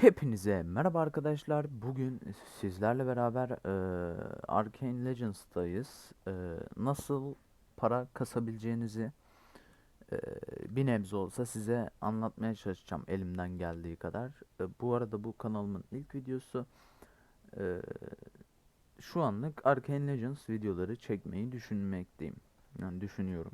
Hepinize merhaba arkadaşlar. Bugün sizlerle beraber eee Arcane Legends'tayız. Eee, nasıl para kasabileceğinizi eee, bir nebze olsa size anlatmaya çalışacağım elimden geldiği kadar. Eee, bu arada bu kanalımın ilk videosu. Eee, şu anlık Arcane Legends videoları çekmeyi düşünmekteyim. Yani düşünüyorum.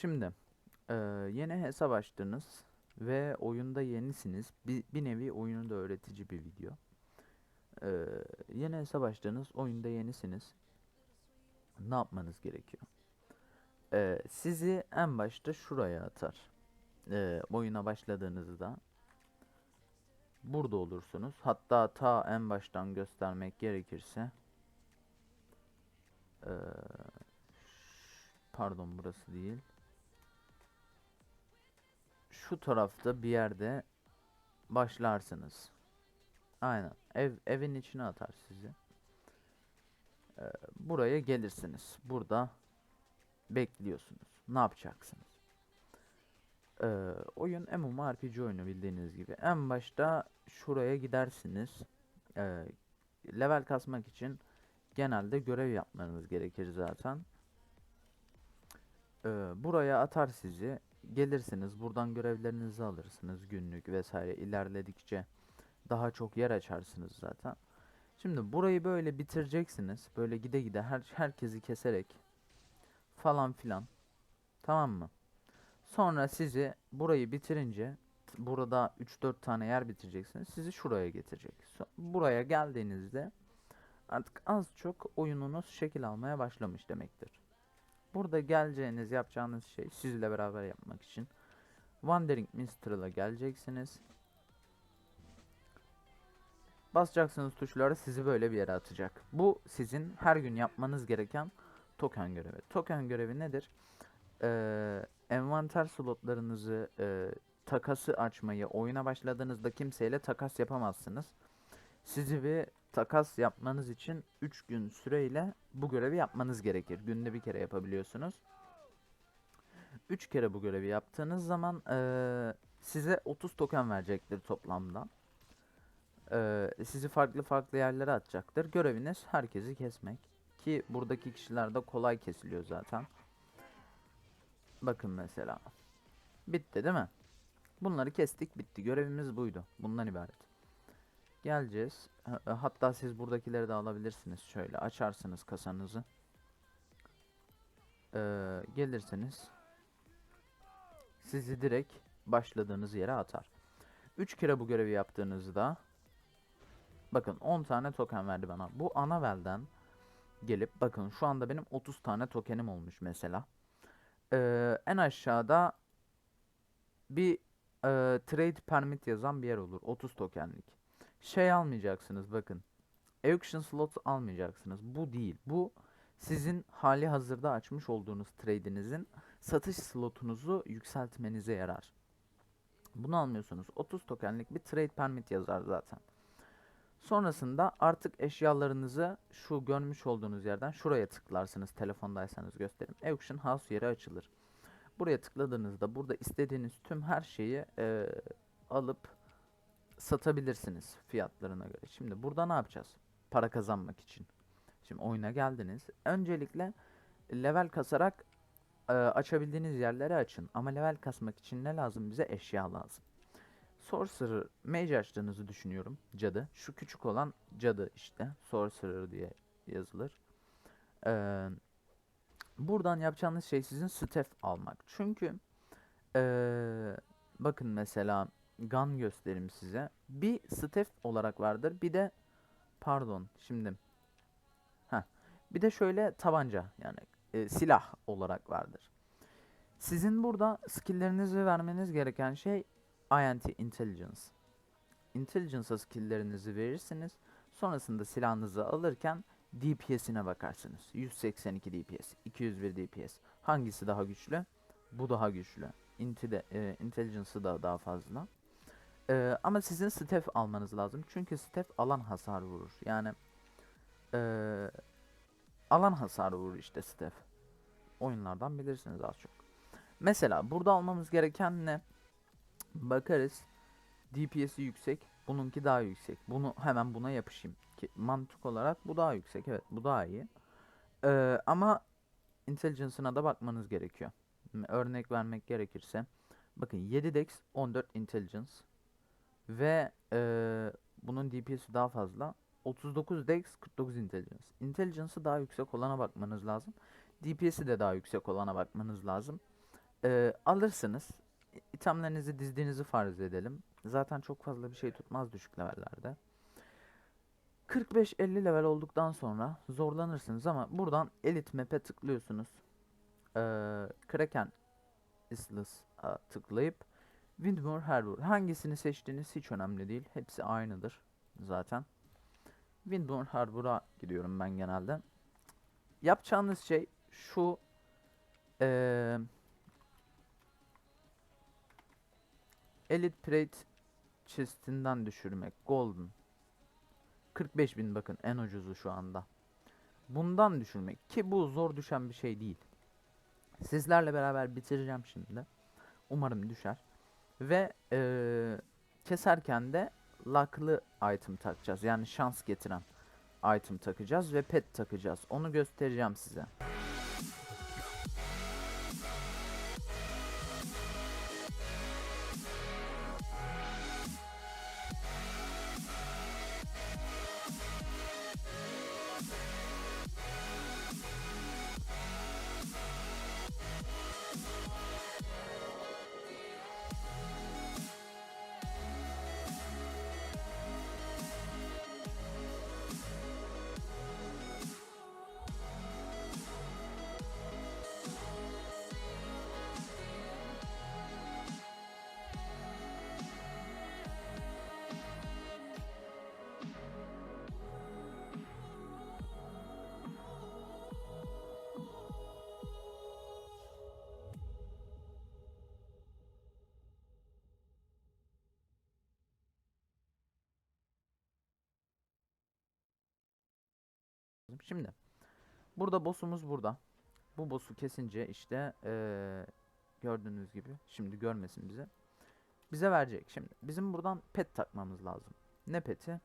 Şimdi eee, yeni hesap açtınız ve oyunda yenisiniz. Bir, bir nevi oyunu da öğretici bir video. Eee, yeni hesap açtınız, oyunda yenisiniz. Ne yapmanız gerekiyor? Eee, sizi en başta şuraya atar. Eee, oyuna başladığınızda burada olursunuz. Hatta ta en baştan göstermek gerekirse eee, pardon burası değil. Şu tarafta bir yerde başlarsınız. Aynen. Ev evin içine atar sizi. Ee, buraya gelirsiniz. Burada bekliyorsunuz. Ne yapacaksınız? Ee, oyun MMORPG oyunu bildiğiniz gibi. En başta şuraya gidersiniz. Ee, level kasmak için genelde görev yapmanız gerekir zaten. Ee, buraya atar sizi. Gelirsiniz, buradan görevlerinizi alırsınız günlük vesaire ilerledikçe daha çok yer açarsınız zaten. Şimdi burayı böyle bitireceksiniz. Böyle gide gide her herkesi keserek falan filan. Tamam mı? Sonra sizi burayı bitirince burada 3-4 tane yer bitireceksiniz. Sizi şuraya getirecek. Buraya geldiğinizde artık az çok oyununuz şekil almaya başlamış demektir. Burada geleceğiniz, yapacağınız şey sizle beraber yapmak için Wandering Minstrel'a geleceksiniz. Basacaksınız tuşlara sizi böyle bir yere atacak. Bu sizin her gün yapmanız gereken token görevi. Token görevi nedir? Ee, envanter slotlarınızı e, takası açmayı oyuna başladığınızda kimseyle takas yapamazsınız. Sizi bir takas yapmanız için 3 gün süreyle bu görevi yapmanız gerekir. Günde bir kere yapabiliyorsunuz. 3 kere bu görevi yaptığınız zaman eee, size 30 token verecektir toplamda. Eee, sizi farklı farklı yerlere atacaktır. Göreviniz herkesi kesmek. Ki buradaki kişiler de kolay kesiliyor zaten. Bakın mesela. Bitti değil mi? Bunları kestik bitti. Görevimiz buydu. Bundan ibaret. Geleceğiz. E, Hatta siz buradakileri de alabilirsiniz. Şöyle açarsınız kasanızı. Ee, gelirsiniz. Sizi direkt başladığınız yere atar. 3 kere bu görevi yaptığınızda bakın 10 tane token verdi bana. Bu Anavel'den gelip bakın şu anda benim 30 tane tokenim olmuş mesela. Ee, en aşağıda bir e, trade permit yazan bir yer olur. 30 tokenlik şey almayacaksınız bakın. Auction slot almayacaksınız. Bu değil. Bu sizin hali hazırda açmış olduğunuz trade'inizin satış slotunuzu yükseltmenize yarar. Bunu almıyorsunuz. 30 tokenlik bir trade permit yazar zaten. Sonrasında artık eşyalarınızı şu görmüş olduğunuz yerden şuraya tıklarsınız. Telefondaysanız gösterin. Auction house yeri açılır. Buraya tıkladığınızda burada istediğiniz tüm her şeyi eee, alıp satabilirsiniz fiyatlarına göre. Şimdi burada ne yapacağız? Para kazanmak için. Şimdi oyuna geldiniz. Öncelikle level kasarak e, açabildiğiniz yerleri açın. Ama level kasmak için ne lazım bize? Eşya lazım. Sorcerer Mage açtığınızı düşünüyorum. Cadı. Şu küçük olan cadı işte. Sorcerer diye yazılır. Eee, buradan yapacağınız şey sizin staff almak. Çünkü eee, bakın mesela gun göstereyim size. Bir staff olarak vardır. Bir de pardon şimdi ha bir de şöyle tabanca yani e, silah olarak vardır. Sizin burada skill'lerinizi vermeniz gereken şey INT Intelligence. Intelligence'a skill'lerinizi verirsiniz. Sonrasında silahınızı alırken DPS'ine bakarsınız. 182 DPS, 201 DPS. Hangisi daha güçlü? Bu daha güçlü. Inti de, e, Intelligence'ı da daha fazla. Ee, ama sizin stef almanız lazım. Çünkü stef alan hasar vurur. Yani ee, alan hasarı vurur işte Steph. Oyunlardan bilirsiniz az çok. Mesela burada almamız gereken ne? Bakarız. DPS'i yüksek. Bununki daha yüksek. Bunu hemen buna yapışayım. Ki mantık olarak bu daha yüksek. Evet bu daha iyi. Ee, ama intelligence'ına da bakmanız gerekiyor. Örnek vermek gerekirse. Bakın 7 dex 14 intelligence. Ve ee, bunun DPS'i daha fazla. 39 dex 49 intelligence. Intelligence'ı daha yüksek olana bakmanız lazım. DPS'i de daha yüksek olana bakmanız lazım. Ee, alırsınız. İtemlerinizi dizdiğinizi farz edelim. Zaten çok fazla bir şey tutmaz düşük levellerde. 45-50 level olduktan sonra zorlanırsınız ama buradan Elite Map'e tıklıyorsunuz. Ee, Kraken Islas'a tıklayıp Windmore Harbor hangisini seçtiğiniz hiç önemli değil. Hepsi aynıdır zaten. Windmore Harbor'a gidiyorum ben genelde. Yapacağınız şey şu ee, Elite Plate chest'inden düşürmek. Golden. 45.000 bakın en ucuzu şu anda. Bundan düşürmek ki bu zor düşen bir şey değil. Sizlerle beraber bitireceğim şimdi. Umarım düşer. Ve eee, keserken de luck'lı item takacağız. Yani şans getiren item takacağız ve pet takacağız. Onu göstereceğim size. Şimdi burada boss'umuz burada. Bu boss'u kesince işte eee, gördüğünüz gibi şimdi görmesin bize. Bize verecek şimdi. Bizim buradan pet takmamız lazım. Ne peti?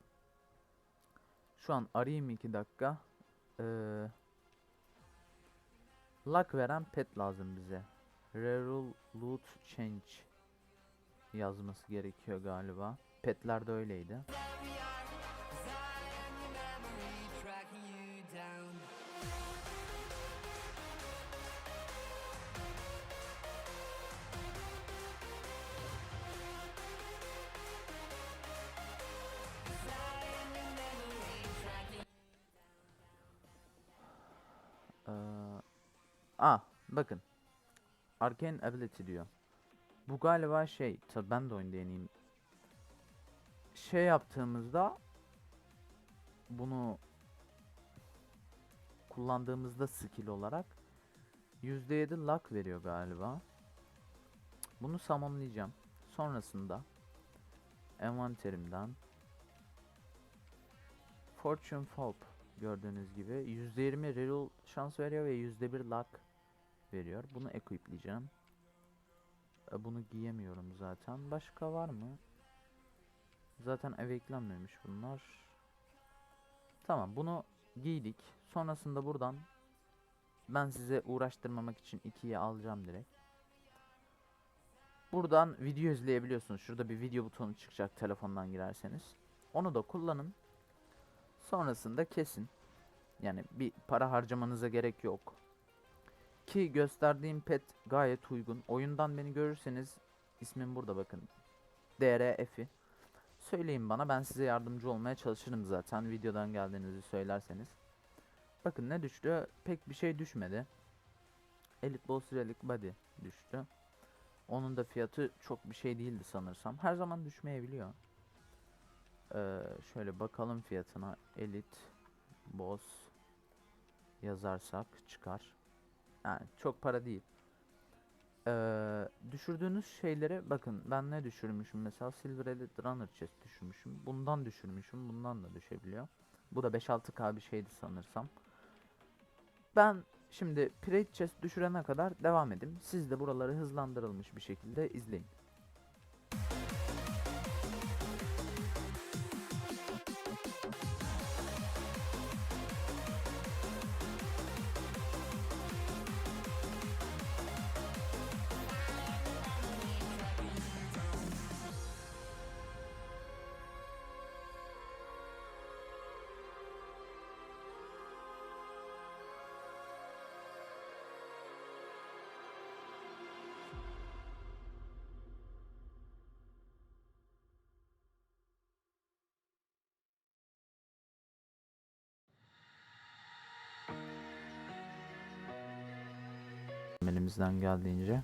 Şu an arayayım 2 dakika. Eee luck veren pet lazım bize. Rerule loot change yazması gerekiyor galiba. Petler de öyleydi. Bakın. Arcane Ability diyor. Bu galiba şey. Tabi ben de oyunu deneyeyim. Şey yaptığımızda bunu kullandığımızda skill olarak %7 luck veriyor galiba. Bunu summonlayacağım. Sonrasında envanterimden Fortune Fob gördüğünüz gibi %20 reroll şans veriyor ve %1 luck veriyor. Bunu equipleyeceğim. E, Bunu giyemiyorum zaten. Başka var mı? Zaten eve eklenmemiş bunlar. Tamam bunu giydik. Sonrasında buradan ben size uğraştırmamak için ikiye alacağım direkt. Buradan video izleyebiliyorsunuz. Şurada bir video butonu çıkacak telefondan girerseniz. Onu da kullanın. Sonrasında kesin. Yani bir para harcamanıza gerek yok. Ki gösterdiğim pet gayet uygun. Oyundan beni görürseniz ismim burada bakın. DRF'i. Söyleyin bana ben size yardımcı olmaya çalışırım zaten videodan geldiğinizi söylerseniz. Bakın ne düştü? Pek bir şey düşmedi. Elite Boss Relic Body düştü. Onun da fiyatı çok bir şey değildi sanırsam. Her zaman düşmeyebiliyor. Ee, şöyle bakalım fiyatına. Elite Boss yazarsak çıkar. Yani çok para değil. Ee, düşürdüğünüz şeyleri bakın ben ne düşürmüşüm mesela Silver Elite Runner Chest düşürmüşüm. Bundan düşürmüşüm. Bundan da düşebiliyor. Bu da 5-6k bir şeydi sanırsam. Ben şimdi Prey Chest düşürene kadar devam edeyim. Siz de buraları hızlandırılmış bir şekilde izleyin. Elimizden geldiğince.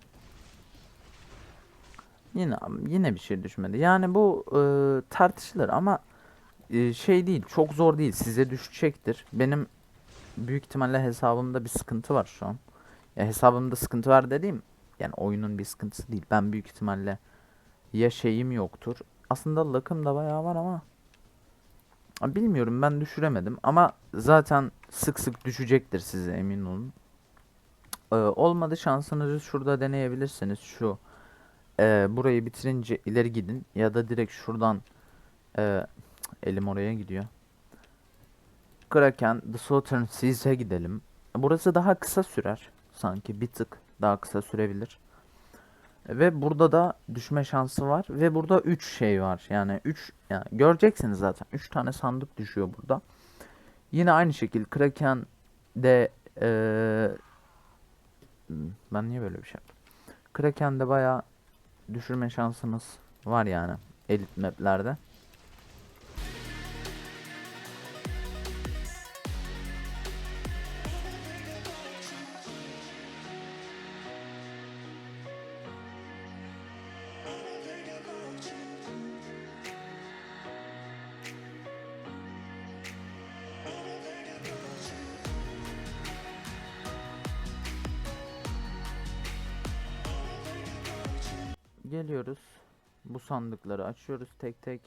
Yine yine bir şey düşmedi. Yani bu e, tartışılır ama e, şey değil, çok zor değil. Size düşecektir. Benim büyük ihtimalle hesabımda bir sıkıntı var şu an. Ya hesabımda sıkıntı var dediğim yani oyunun bir sıkıntısı değil. Ben büyük ihtimalle ya şeyim yoktur. Aslında luck'ım da bayağı var ama bilmiyorum ben düşüremedim ama zaten sık sık düşecektir size emin olun. Ee, olmadı şansınızı şurada deneyebilirsiniz. Şu e, burayı bitirince ileri gidin ya da direkt şuradan e, elim oraya gidiyor. Kraken The Southern Seas'e gidelim. Burası daha kısa sürer sanki bir tık daha kısa sürebilir. Ve burada da düşme şansı var ve burada 3 şey var. Yani 3 yani göreceksiniz zaten 3 tane sandık düşüyor burada. Yine aynı şekilde Kraken'de eee Hmm, Ben niye böyle bir şey yaptım? Kraken'de bayağı düşürme şansımız var yani elit maplerde. Geliyoruz. Bu sandıkları açıyoruz tek tek.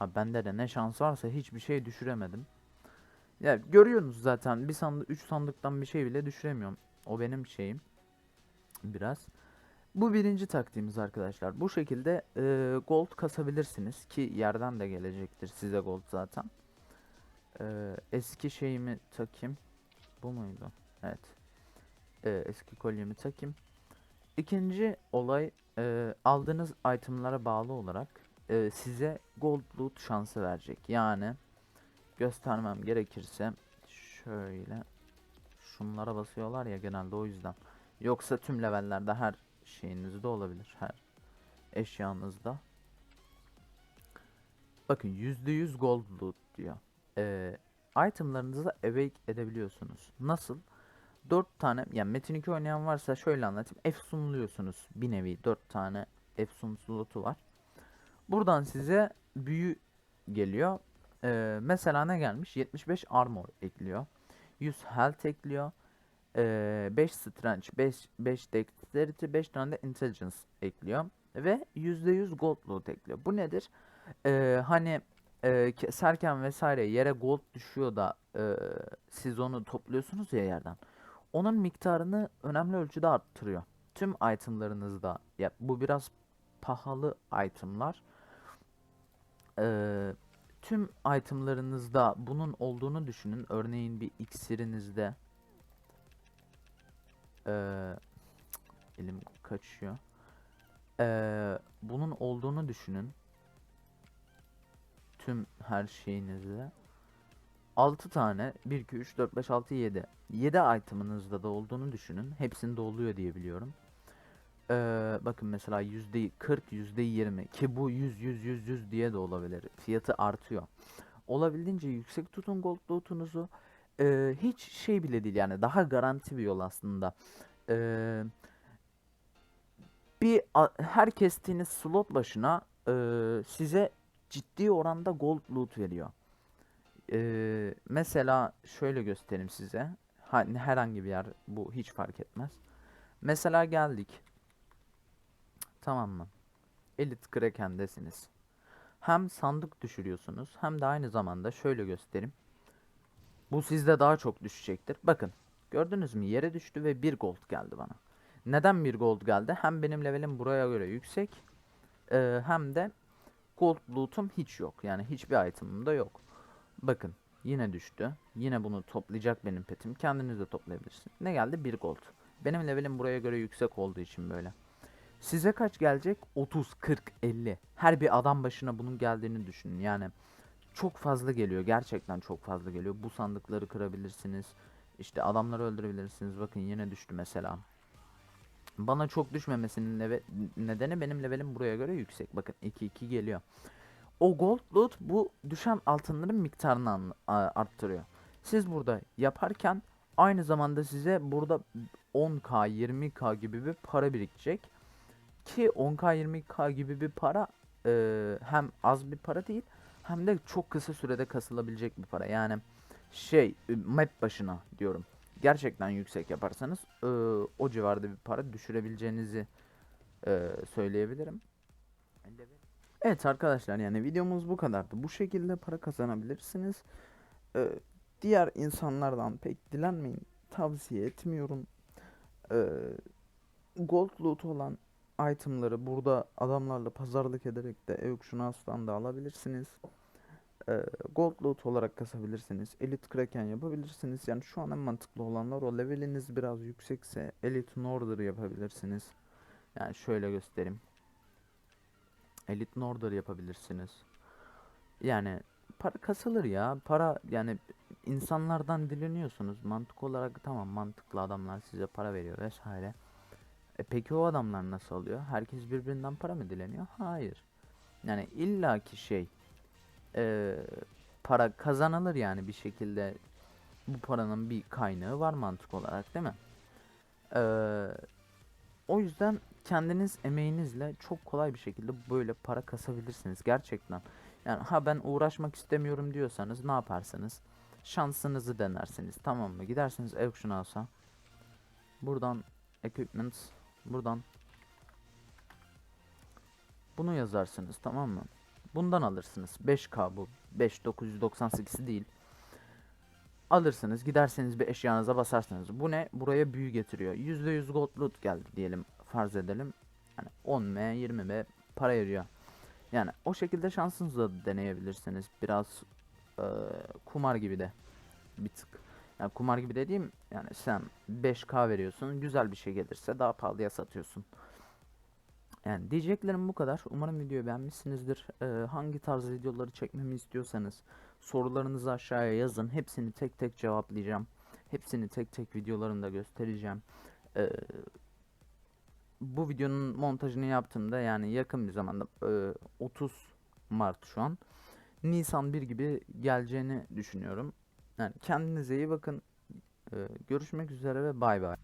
Abi bende de ne şans varsa hiçbir şey düşüremedim. Ya görüyorsunuz zaten bir sandık 3 sandıktan bir şey bile düşüremiyorum. O benim şeyim. Biraz. Bu birinci taktiğimiz arkadaşlar. Bu şekilde e, gold kasabilirsiniz ki yerden de gelecektir size gold zaten. E, eski şeyimi takayım. Bu muydu? Evet. E, eski kolyemi takayım. İkinci olay e, aldığınız itemlara bağlı olarak e, size gold loot şansı verecek. Yani göstermem gerekirse şöyle şunlara basıyorlar ya genelde o yüzden. Yoksa tüm levellerde her şeyinizde olabilir. Her eşyanızda. Bakın %100 gold loot diyor. E, itemlarınızı awake edebiliyorsunuz. Nasıl? 4 tane yani Metin 2 oynayan varsa şöyle anlatayım. Efsunluyorsunuz bir nevi 4 tane efsun slotu var. Buradan size büyü geliyor. Ee, mesela ne gelmiş? 75 armor ekliyor. 100 health ekliyor. Ee, 5 strength, 5, 5 dexterity, 5 tane de intelligence ekliyor. Ve %100 gold loot ekliyor. Bu nedir? Ee, hani e, keserken vesaire yere gold düşüyor da e, siz onu topluyorsunuz ya yerden onun miktarını önemli ölçüde arttırıyor. Tüm itemlarınızda ya bu biraz pahalı itemlar. Ee, tüm itemlarınızda bunun olduğunu düşünün. Örneğin bir iksirinizde ee, elim kaçıyor. Ee, bunun olduğunu düşünün. Tüm her şeyinizde. 6 tane 1 2 3 4 5 6 7 7 item'ınızda da olduğunu düşünün. Hepsinde oluyor diye biliyorum. Ee, bakın mesela yüzde 40 yüzde 20 ki bu 100 100 100 100 diye de olabilir. Fiyatı artıyor. Olabildiğince yüksek tutun gold loot'unuzu. Ee, hiç şey bile değil yani daha garanti bir yol aslında. Ee, bir her kestiğiniz slot başına e, size ciddi oranda gold loot veriyor. Ee, mesela şöyle göstereyim size. Ha, herhangi bir yer bu hiç fark etmez. Mesela geldik. Tamam mı? Elite Kraken'desiniz. Hem sandık düşürüyorsunuz hem de aynı zamanda şöyle göstereyim. Bu sizde daha çok düşecektir. Bakın gördünüz mü yere düştü ve bir gold geldi bana. Neden bir gold geldi? Hem benim levelim buraya göre yüksek e, hem de gold loot'um hiç yok. Yani hiçbir item'ım da yok. Bakın yine düştü. Yine bunu toplayacak benim petim. Kendiniz de toplayabilirsiniz. Ne geldi? Bir gold. Benim levelim buraya göre yüksek olduğu için böyle. Size kaç gelecek? 30, 40, 50. Her bir adam başına bunun geldiğini düşünün. Yani çok fazla geliyor. Gerçekten çok fazla geliyor. Bu sandıkları kırabilirsiniz. İşte adamları öldürebilirsiniz. Bakın yine düştü mesela. Bana çok düşmemesinin leve- nedeni benim levelim buraya göre yüksek. Bakın 2-2 geliyor. O gold loot bu düşen altınların miktarını arttırıyor. Siz burada yaparken aynı zamanda size burada 10k 20k gibi bir para birikecek. Ki 10k 20k gibi bir para e, hem az bir para değil hem de çok kısa sürede kasılabilecek bir para. Yani şey e, map başına diyorum. Gerçekten yüksek yaparsanız e, o civarda bir para düşürebileceğinizi e, söyleyebilirim. Evet arkadaşlar yani videomuz bu kadardı. Bu şekilde para kazanabilirsiniz. E, diğer insanlardan pek dilenmeyin. Tavsiye etmiyorum. E, gold loot olan itemları burada adamlarla pazarlık ederek de Euxunas'tan da alabilirsiniz. Ee, gold loot olarak kasabilirsiniz. Elite Kraken yapabilirsiniz. Yani şu an en mantıklı olanlar o leveliniz biraz yüksekse Elite Norder yapabilirsiniz. Yani şöyle göstereyim. Elite Norder yapabilirsiniz. Yani para kasılır ya. Para yani insanlardan dileniyorsunuz. Mantık olarak tamam mantıklı adamlar size para veriyor vesaire. E peki o adamlar nasıl alıyor? Herkes birbirinden para mı dileniyor? Hayır. Yani illaki şey e, para kazanılır yani bir şekilde bu paranın bir kaynağı var mantık olarak değil mi? E, o yüzden kendiniz emeğinizle çok kolay bir şekilde böyle para kasabilirsiniz gerçekten. Yani ha ben uğraşmak istemiyorum diyorsanız ne yaparsınız? Şansınızı denersiniz tamam mı? Gidersiniz Auctionhouse'a. Buradan Equipment buradan bunu yazarsınız tamam mı? Bundan alırsınız. 5K bu. 5998 değil. Alırsınız. Giderseniz bir eşyanıza basarsınız. Bu ne? Buraya büyü getiriyor. %100 gold loot geldi diyelim. Farz edelim. Yani 10M 20M para veriyor. Yani o şekilde şansınızı da deneyebilirsiniz. Biraz eee, kumar gibi de bir tık. Yani kumar gibi dediğim yani sen 5K veriyorsun. Güzel bir şey gelirse daha pahalıya satıyorsun. Yani diyeceklerim bu kadar. Umarım videoyu beğenmişsinizdir. Ee, hangi tarz videoları çekmemi istiyorsanız sorularınızı aşağıya yazın. Hepsini tek tek cevaplayacağım. Hepsini tek tek videolarımda göstereceğim. Ee, bu videonun montajını yaptığımda yani yakın bir zamanda e, 30 Mart şu an. Nisan 1 gibi geleceğini düşünüyorum. Yani kendinize iyi bakın. Ee, görüşmek üzere ve bay bay.